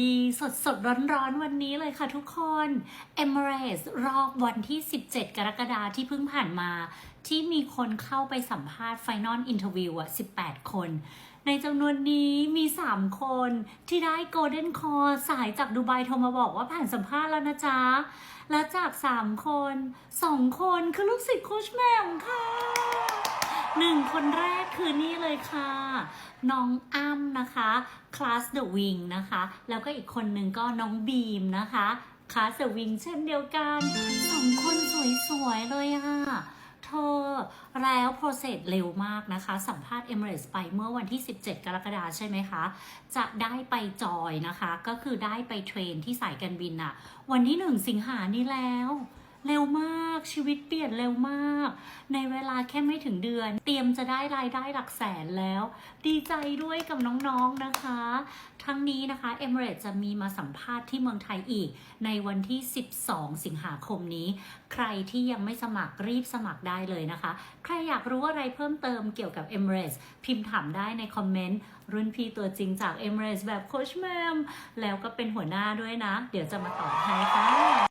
ดีสดสดร้อนร้อนวันนี้เลยค่ะทุกคน Emirates รอบวันที่ 17 กรกฎาที่เพิ่งผ่านมา ที่มีคนเข้าไปสัมภาษณ์ Final Interview อะ 18 คน ในจำนวนนี้มี 3 คนที่ได้ Golden Call สายจากดูไบโทรมาบอกว่าผ่านสัมภาษณ์แล้วนะจ๊ะ และจาก 3 คน 2 คนคือลูกศิษย์โคชแม่มค่ะ หนึ่งคนแรกคือนี่เลยค่ะ น้องอ้ำนะคะคลาสเดอะวิงนะคะ แล้วก็อีกคนหนึ่งก็น้องบีมนะคะคลาสเดอะวิงเช่นเดียวกันสองคนสวยๆเลยอะเธอแล้วโปรเซสเร็วมากนะคะ สัมภาษณ์ Emirates ไปเมื่อวันที่ 17 กรกฎาคมใช่ไหมคะ จะได้ไปจอยนะคะ ก็คือได้ไปเทรนที่สายการบินอะวันที่ 1 สิงหานี้แล้ว เร็วมากชีวิตเปลี่ยนเร็วมาก ในเวลาแค่ไม่ถึงเดือน เตรียมจะได้รายได้หลักแสนแล้ว ดีใจด้วยกับน้องๆนะคะ ทั้งนี้นะคะ e m i r a t e s จะมีมาสัมภาษณ์ที่เมืองไทยอีก ในวันที่ 12 สิงหาคมนี้ ใครที่ยังไม่สมัครรีบสมัครได้เลยนะคะ ใครอยากรู้อะไรเพิ่มเติมเกี่ยวกับ e m i r a t e s พิมพ์ถามได้ในคอมเมนต์รุ่นพี่ตัวจริงจาก e m i r a t e s แบบโคชแมมแล้วก็เป็นหัวหน้าด้วยนะ เดี๋ยวจะมาตอบให้ค่ะ